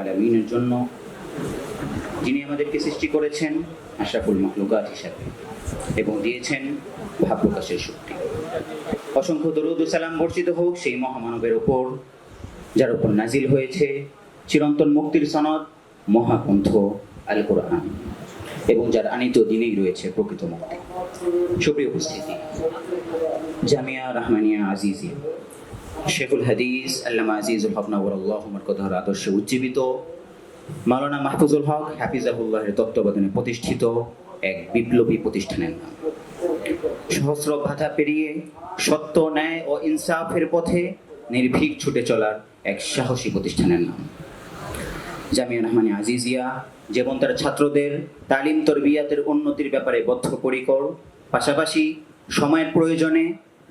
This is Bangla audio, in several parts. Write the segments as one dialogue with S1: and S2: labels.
S1: আলমিনের জন্য যিনি আমাদেরকে সৃষ্টি করেছেন আশরাফুল মখলুকাত হিসাবে এবং দিয়েছেন ভাব প্রকাশের শক্তি। অসংখ্য দরুদ সালাম বর্ষিত হোক সেই মহামানবের ওপর, যার উপর নাজিল হয়েছে চিরন্তন মুক্তির সনদ মহাগ্রন্থ আল কোরআন এবং যার আনিত দিনেই রয়েছে প্রকৃত মুক্তি। সুপ্রিয় উপস্থিতি, জামিয়া রহমানিয়া আজিজিয়া শেখুল হাদিস, আল্লামা আজিজুল হক নবরুল্লাহ মরকদহর আদর্শে উজ্জীবিত। মাওলানা মাহফুজুল হক হাফিজাহুল্লাহের তত্ত্বাবধানে প্রতিষ্ঠিত এক বিপ্লবী প্রতিষ্ঠানের নাম। সহস্র বাধা পেরিয়ে সত্য, ন্যায় ও ইনসাফের পথে নির্ভীক ছুটে চলার এক সাহসী প্রতিষ্ঠানের নাম। জামিয়া রহমানি আজিজিয়া যেমন তার ছাত্রদের তালিম তরবিয়াতের উন্নতির ব্যাপারে বদ্ধপরিকর, পাশাপাশি সময়ের প্রয়োজনে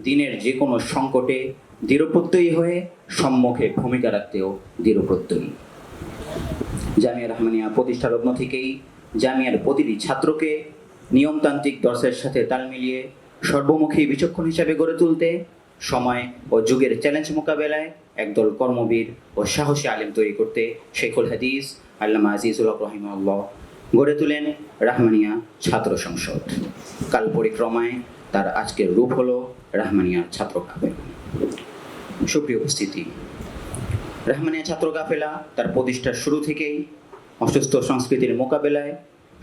S1: দিনের যে কোনো সংকটে দৃঢ়প্রত্যয়ী হয়ে সম্মুখে ভূমিকা রাখতেও দৃঢ়প্রত্যয়ী জামিয়া রহমানিয়া প্রতিষ্ঠা লগ্ন থেকেই জামিয়ার প্রতিটি ছাত্রকে নিয়মতান্ত্রিক দর্শের সাথে তাল মিলিয়ে সর্বমুখী বিচক্ষণ হিসাবে গড়ে তুলতে সময় ও যুগের চ্যালেঞ্জ মোকাবেলায় একদল কর্মবীর ও সাহসী আলেম তৈরি করতে শেখুল হাদিস, আল্লামা আজিজুল রহিমাল্লাহ গড়ে তুলেন রাহমানিয়া ছাত্র সংসদ। কাল পরিক্রমায় তার আজকের রূপ হলো রাহমানিয়া ছাত্র কাফেলা সুপ্রিয় উপস্থিতি, রাহমানিয়া ছাত্র কাফেলা তার প্রতিষ্ঠার শুরু থেকেই অসুস্থ সংস্কৃতির মোকাবেলায়,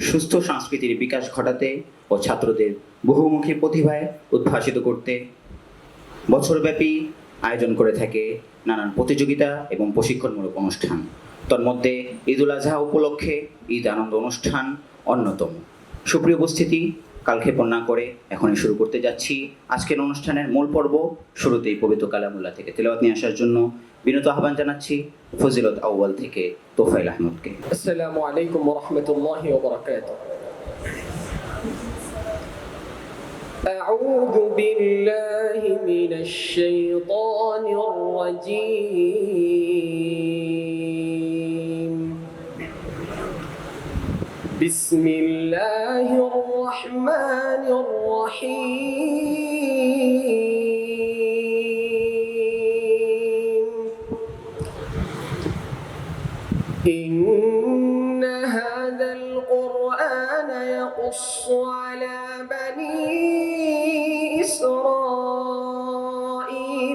S1: সুস্থ সংস্কৃতির বিকাশ ঘটাতে ও ছাত্রদের বহুমুখী প্রতিভায় উদ্ভাসিত করতে বছরব্যাপী আয়োজন করে থাকে নানান প্রতিযোগিতা এবং প্রশিক্ষণমূলক অনুষ্ঠান। তন্মধ্যে ঈদুল আজহা উপলক্ষে ঈদ আনন্দ অনুষ্ঠান অন্যতম। সুপ্রিয় উপস্থিতি কালক্ষেপণ না করে এখনই শুরু করতে যাচ্ছি আজকের অনুষ্ঠানের মূল পর্ব শুরুতেই পবিত্র কালামুল্লাহ থেকে তেলাওয়াত নিয়ে আসার জন্য বিনত আহ্বান জানাচ্ছি ফজিলত আউয়াল থেকে তোফাইল আহমদকে
S2: السلام عليكم ورحمة الله وبركاته أعوذ بالله من الشيطان الرجيم بسم الله الرحمن الرحيم. إن هذا القرآن يقص على بني إسرائيل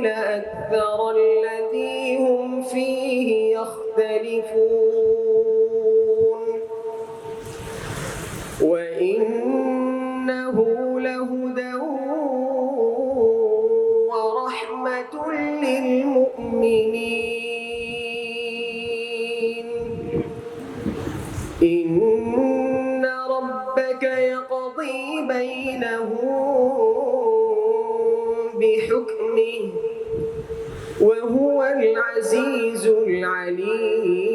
S2: أكثر الذي هم فيه يختلفون. وإنه العزيز العليم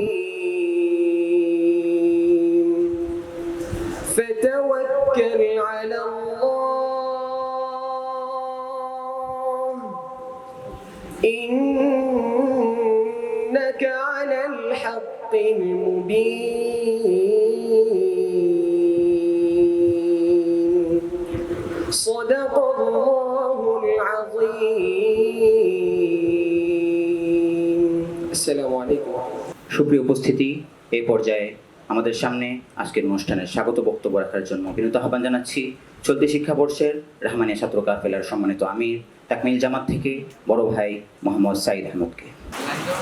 S1: সুপ্রিয় উপস্থিতি এই পর্যায়ে আমাদের সামনে আজকের অনুষ্ঠানের স্বাগত বক্তব্য রাখার জন্য বিনীত আহ্বান জানাচ্ছি চলতি শিক্ষাবর্ষের রহমানিয়া ছাত্র কাফেলার সম্মানিত আমির তাকমিল জামাত থেকে বড় ভাই মোহাম্মদ সাইদ আহমদকে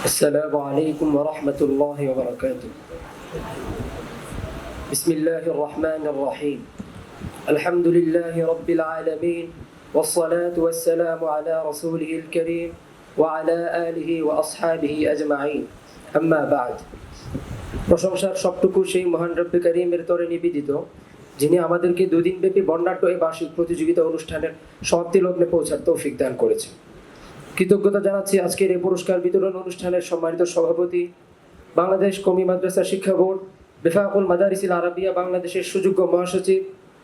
S2: السلام عليكم ورحمة الله وبركاته بسم الله الرحمن الرحيم الحمد لله رب العالمين والصلاة والسلام على رسوله الكريم وعلى آله وأصحابه أجمعين আম্মা বাদ। প্রশংসার সবটুকু সেই মহান রব্বে কারিমের তরে নিবেদিত, যিনি আমাদেরকে দুদিন ব্যাপী বর্ণাঢ্য এই বার্ষিক প্রতিযোগিতা অনুষ্ঠানের সমাপ্তি লগ্নে পৌঁছার তৌফিক দান করেছে কৃতজ্ঞতা জানাচ্ছি আজকের এই পুরস্কার বিতরণ অনুষ্ঠানের সম্মানিত সভাপতি, বাংলাদেশ কমি মাদ্রাসা শিক্ষা বোর্ড, বেফাকুল মাদারিসিল আরাবিয়া বাংলাদেশের সুযোগ্য মহাসচিব,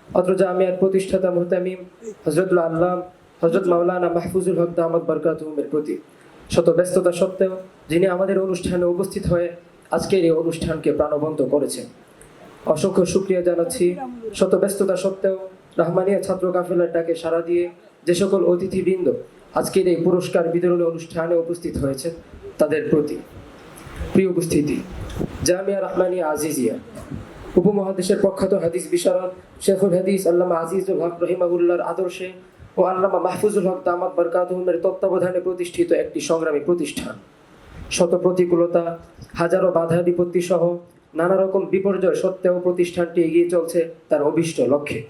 S2: অত্র জামিয়ার প্রতিষ্ঠাতা মোহতামিম হজরতুল আল্লাহ হজরত মাওলানা মাহফুজুল হক আহমদ বরকাত প্রতি শত ব্যস্ততা সত্ত্বেও যিনি আমাদের অনুষ্ঠানে উপস্থিত হয়ে আজকের এই অনুষ্ঠানকে প্রাণবন্ত করেছেন। অসংখ্য সুক্রিয়া জানাচ্ছি। শত ব্যস্ততা সত্ত্বেও রহমানিয়া ছাত্র কাফেলার ডাকে সাড়া দিয়ে যে সকল অতিথিবৃন্দ আজকের এই পুরস্কার বিতরণী অনুষ্ঠানে উপস্থিত হয়েছে তাদের প্রতি
S3: প্রিয় উপস্থিতি, জামিয়া রহমানিয়া আজিজিয়া, উপমহাদেশের প্রখ্যাত হাদিস বিশারদ শেখুল হাদিস আল্লামা আজিজুল হক রহিমাবুল্লাহর আদর্শে ও আল্লামা মাহফুজুল হক দামাত বরকাতহুমের তত্ত্বাবধানে প্রতিষ্ঠিত একটি সংগ্রামী প্রতিষ্ঠান। শত প্রতিকূলতা হাজারো বাধা বিপত্তি সহ নানা রকম বিপর্যয় সত্ত্বেও প্রতিষ্ঠানটি এগিয়ে চলছে তার অভিষ্ট লক্ষ্যে।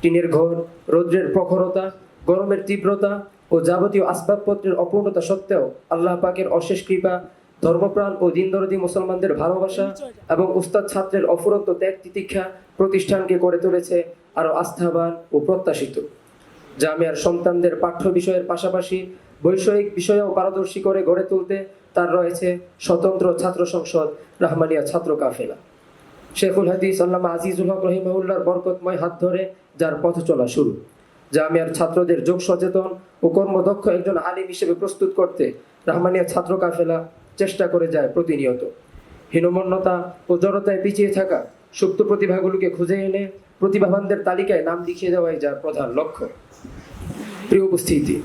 S3: টিনের ঘর, রৌদ্রের প্রখরতা, গরমের তীব্রতা ও যাবতীয় আসবাবপত্রের অপূর্ণতা সত্ত্বেও আল্লাহ পাকের অশেষ কৃপা, ধর্মপ্রাণ ও দিনদরদি মুসলমানদের ভালোবাসা এবং উস্তাদ ছাত্রের অফুরন্ত ত্যাগ তিতিক্ষা প্রতিষ্ঠানকে করে তুলেছে আরও আস্থাবান ও প্রত্যাশিত। জামিয়ার সন্তানদের পাঠ্য বিষয়ের পাশাপাশি বৈষয়িক বিষয়েও পারদর্শী করে গড়ে তুলতে তার রয়েছে স্বতন্ত্র ছাত্র সংসদ রাহমানিয়া ছাত্র কাফেলা। শেখুল হাদিস আল্লামা আজিজুল হক রহিমাউল্লাহর বরকতময় হাত ধরে যার পথ চলা শুরু। জামিয়ার ছাত্রদের যোগ সচেতন ও কর্মদক্ষ একজন আলিম হিসেবে প্রস্তুত করতে রাহমানিয়া ছাত্র কাফেলা চেষ্টা করে যায় প্রতিনিয়ত। হীনমন্যতা ও জড়তায় পিছিয়ে থাকা সুপ্ত প্রতিভাগুলোকে খুঁজে এনে প্রতিভাবানদের তালিকায় নাম লিখিয়ে দেওয়াই যার প্রধান লক্ষ্য। প্রিয় উপস্থিতি,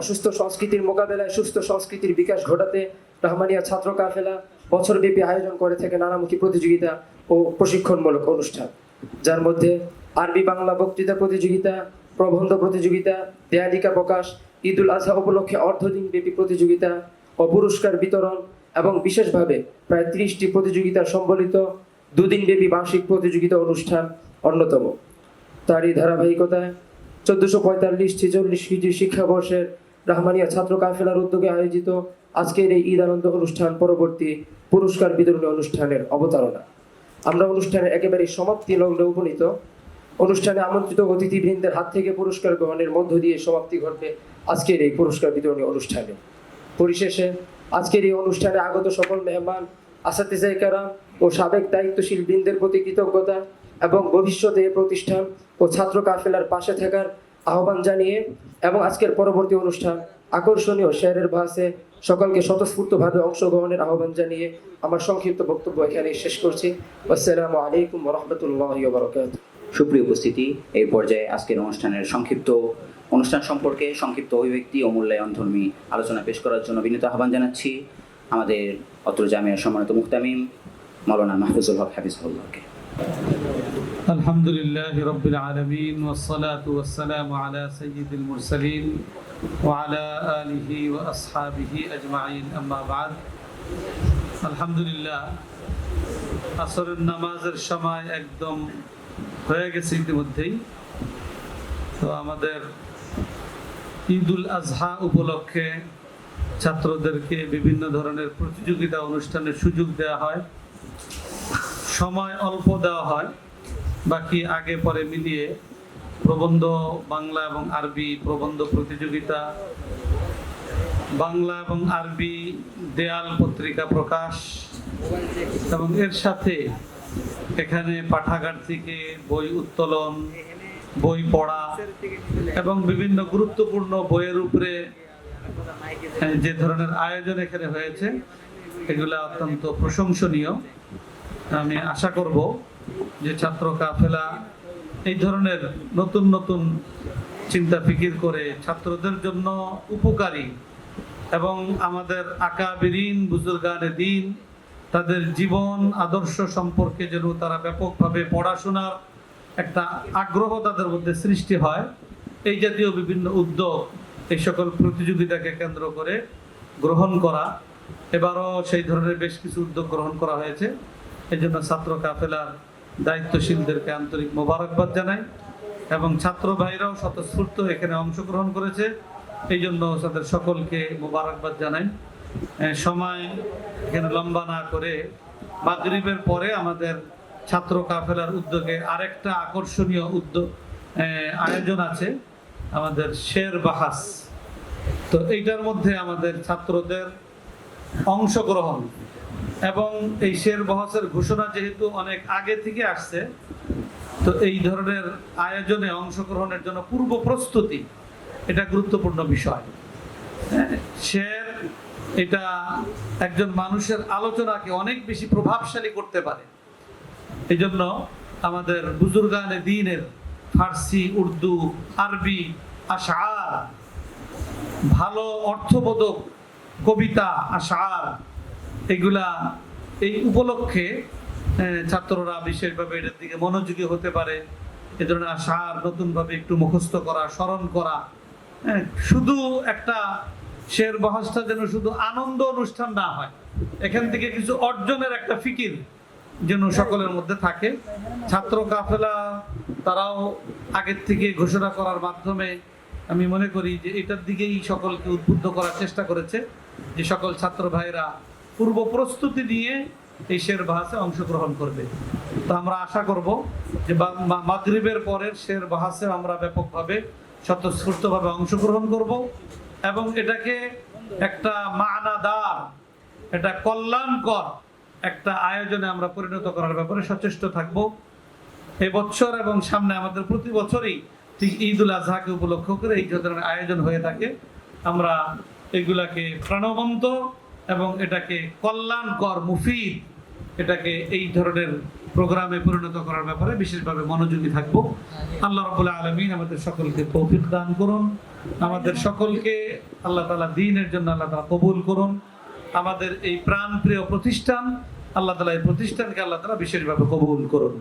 S3: অসুস্থ সংস্কৃতির মোকাবেলায় সুস্থ সংস্কৃতির বিকাশ ঘটাতে রহমানিয়া ছাত্র কাফেলা বছরব্যাপী আয়োজন করে থাকে নানামুখী প্রতিযোগিতা ও প্রশিক্ষণমূলক অনুষ্ঠান। যার মধ্যে আরবি বাংলা বক্তৃতা প্রতিযোগিতা, প্রবন্ধ প্রতিযোগিতা, দেয়ালিকা প্রকাশ, ঈদুল আজহা উপলক্ষে অর্ধদিন ব্যাপী প্রতিযোগিতা ও পুরস্কার বিতরণ এবং বিশেষভাবে প্রায় ত্রিশটি প্রতিযোগিতা সম্বলিত দুদিন ব্যাপী বার্ষিক প্রতিযোগিতা অনুষ্ঠান অন্যতম। তারই ধারাবাহিকতায় চোদ্দশো পঁয়তাল্লিশ ছেচল্লিশ হিজি শিক্ষাবর্ষের রাহমানিয়া ছাত্র কাফেলার উদ্যোগে আয়োজিত আজকের এই ঈদ আনন্দ অনুষ্ঠান পরবর্তী পুরস্কার বিতরণী অনুষ্ঠানের অবতারণা। আমরা অনুষ্ঠানের একেবারে সমাপ্তি লগ্নে উপনীত। অনুষ্ঠানে আমন্ত্রিত অতিথিবৃন্দের হাত থেকে পুরস্কার গ্রহণের মধ্য দিয়ে সমাপ্তি ঘটবে আজকের এই পুরস্কার বিতরণী অনুষ্ঠানে। পরিশেষে আজকের এই অনুষ্ঠানে আগত সকল মেহমান আসাতিজাই কারাম ও সাবেক দায়িত্বশীল বৃন্দের প্রতি কৃতজ্ঞতা এবং ভবিষ্যতে এ প্রতিষ্ঠান ও ছাত্র কাফেলার পাশে থাকার আহ্বান জানিয়ে এবং আজকের পরবর্তী অনুষ্ঠান আকর্ষণীয় শেয়ারের ভাষে সকলকে স্বতঃস্ফূর্তভাবে অংশগ্রহণের আহ্বান জানিয়ে আমার সংক্ষিপ্ত বক্তব্য এখানে শেষ করছি। আসসালামু আলাইকুম রহমতুল্লাহ বরকাত
S1: সুপ্রিয় উপস্থিতি, এই পর্যায়ে আজকের অনুষ্ঠানের সংক্ষিপ্ত অনুষ্ঠান সম্পর্কে সংক্ষিপ্ত অভিব্যক্তি ও মূল্যায়ন ধর্মী আলোচনা পেশ করার জন্য বিনীত আহ্বান জানাচ্ছি। আমাদের অত্র জামিয়ার সম্মানিত মুক্তামিম মৌলানা মাহফুজুল হক হাফিজুল্লাহকে
S4: الحمد لله رب العالمين والصلاة والسلام على سيد المرسلين وعلى آله وأصحابه أجمعين أما بعد الحمد لله আসরের নামাজের সময় একদম হয়ে গেছে ইতিমধ্যেই তো আমাদের ঈদুল আজহা উপলক্ষে ছাত্রদেরকে বিভিন্ন ধরনের প্রতিযোগিতা অনুষ্ঠানের সুযোগ দেওয়া হয় সময় অল্প দেওয়া হয় বাকি আগে পরে মিলিয়ে প্রবন্ধ বাংলা এবং আরবি প্রবন্ধ প্রতিযোগিতা, বাংলা এবং আরবি দেয়াল পত্রিকা প্রকাশ এবং এর সাথে এখানে পাঠাগার থেকে বই উত্তোলন, বই পড়া এবং বিভিন্ন গুরুত্বপূর্ণ বইয়ের উপরে যে ধরনের আয়োজন এখানে হয়েছে, এগুলা অত্যন্ত প্রশংসনীয়। আমি আশা করব যে ছাত্র কাফেলা, এই ধরনের নতুন নতুন চিন্তা ফিকির করে ছাত্রদের জন্য উপকারী এবং আমাদের আকাবিরিন, বুজুর্গানে দিন, তাদের জীবন, আদর্শ সম্পর্কে যেন তারা ব্যাপকভাবে পড়াশোনার একটা আগ্রহ তাদের মধ্যে সৃষ্টি হয়। এই জাতীয় বিভিন্ন উদ্যোগ, এই সকল প্রতিযোগিতাকে কেন্দ্র করে গ্রহণ করা। এবারও সেই ধরনের বেশ কিছু উদ্যোগ গ্রহণ করা হয়েছে। এই জন্য ছাত্র কাফেলার দায়িত্বশীলদেরকে আন্তরিক মোবারকবাদ জানাই এবং ছাত্র ভাইরাও স্বতঃস্ফূর্ত এখানে অংশগ্রহণ করেছে। এই জন্য তাদের সকলকে মোবারকবাদ জানাই। সময় এখানে লম্বা না করে মাগরিবের পরে আমাদের ছাত্র কাফেলার উদ্যোগে আরেকটা আকর্ষণীয় উদ্যোগ আয়োজন আছে, আমাদের শের বাহাস। তো এইটার মধ্যে আমাদের ছাত্রদের অংশগ্রহণ এবং এই শের বহসের ঘোষণা যেহেতু অনেক আগে থেকে আসছে তো এই ধরনের আয়োজনে অংশগ্রহণের জন্য পূর্ব প্রস্তুতি এটা গুরুত্বপূর্ণ বিষয়। হ্যাঁ, শের এটা একজন মানুষের আলোচনাকে অনেক বেশি প্রভাবশালী করতে পারে। এই জন্য আমাদের বুজুর্গানে দিনের ফার্সি উর্দু আরবি আশার ভালো অর্থবোধক কবিতা আশার এগুলা এই উপলক্ষে ছাত্ররা বিশেষভাবে এটার দিকে মনোযোগী হতে পারে। এ ধরনের সার নতুনভাবে একটু মুখস্থ করা, স্মরণ করা। শুধু একটা শের বহাসটা যেন শুধু আনন্দ অনুষ্ঠান না হয়, এখান থেকে কিছু অর্জনের একটা ফিকির যেন সকলের মধ্যে থাকে। ছাত্র কাফেলা, তারাও আগের থেকে ঘোষণা করার মাধ্যমে আমি মনে করি যে এটার দিকেই সকলকে উদ্বুদ্ধ করার চেষ্টা করেছে যে সকল ছাত্র ভাইরা পূর্ব প্রস্তুতি নিয়ে এই শের বাহাসে অংশগ্রহণ করবে। তো আমরা আশা করব যে মাগরিবের পরের শের বাহাসে আমরা ব্যাপকভাবে, স্বতঃস্ফূর্তভাবে অংশগ্রহণ করব এবং এটাকে একটা মানাদার এটা কল্যাণকর একটা আয়োজনে আমরা পরিণত করার ব্যাপারে সচেষ্ট থাকব। এবছর এবং সামনে আমাদের প্রতি বছরই ঠিক ঈদ উল আজহাকে উপলক্ষ করে এই ধরনের আয়োজন হয়ে থাকে। আমরা এগুলাকে প্রাণবন্ত এবং এটাকে কল্যাণকর, মুফিদ, এটাকে এই ধরনের প্রোগ্রামে পরিণত করার ব্যাপারে বিশেষভাবে মনোযোগী থাকব। আল্লাহ রবুল্লাহ আলমিন আমাদের সকলকে তৌফিক দান করুন। আমাদের সকলকে আল্লাহ তালা দিনের জন্য আল্লাহ তালা কবুল করুন। আমাদের এই প্রাণপ্রিয় প্রতিষ্ঠান, আল্লাহ তালা এই প্রতিষ্ঠানকে আল্লাহ তালা বিশেষভাবে কবুল করুন।